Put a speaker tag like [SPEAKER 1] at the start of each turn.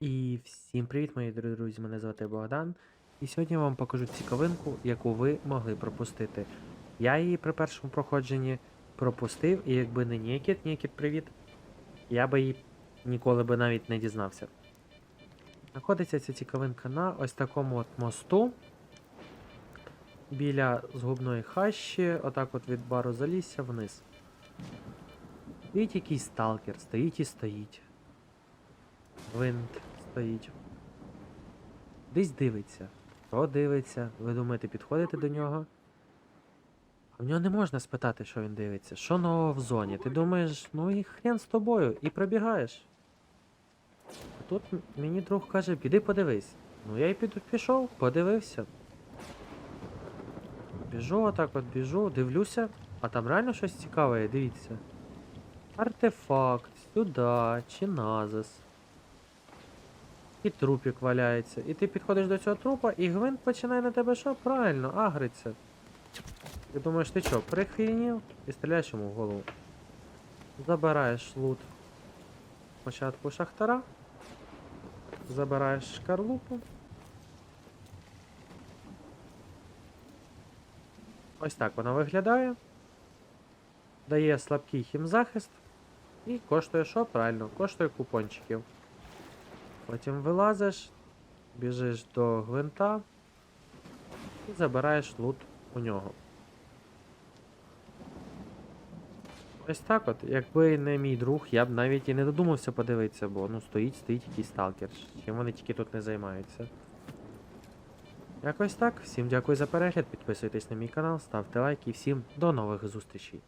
[SPEAKER 1] І всім привіт, мої дорогі друзі! Мене звати Богдан. І сьогодні я вам покажу цікавинку, яку ви могли пропустити. Я її при першому проходженні пропустив, і якби не Нікіт, Нікіт, привіт, я би її ніколи би навіть не дізнався. Знаходиться ця цікавинка на ось такому от мосту. Біля згубної хащі, отак от від бару залісся вниз. Стоїть якийсь сталкер, стоїть і стоїть. Винт стоїть. Десь дивиться. Хто дивиться? Ви думаєте, підходите до нього? В нього не можна спитати, що він дивиться. Що нового в зоні? Ти думаєш, ну і хрен з тобою, і пробігаєш. А тут мені друг каже, піди подивись. Ну я й піду пішов, подивився. Біжу, отак от біжу, дивлюся, а там реально щось цікаве, дивіться. Артефакт, сюди, чи назис. І трупік валяється. І ти підходиш до цього трупа, і гвинт починає на тебе що? Правильно, агриться. Ти думаєш, ти що, прихрінів? І стріляєш йому в голову. Забираєш лут спочатку шахтара. Забираєш шкарлупу. Ось так вона виглядає. Дає слабкий хімзахист. І коштує що? Правильно, коштує купончиків. Потім вилазиш, біжиш до гвинта і забираєш лут у нього. Ось так от, якби не мій друг, я б навіть і не додумався подивитися, бо ну стоїть, стоїть якийсь сталкер. Чим вони тільки тут не займаються. Якось так. Всім дякую за перегляд, підписуйтесь на мій канал, ставте лайки і всім до нових зустрічей.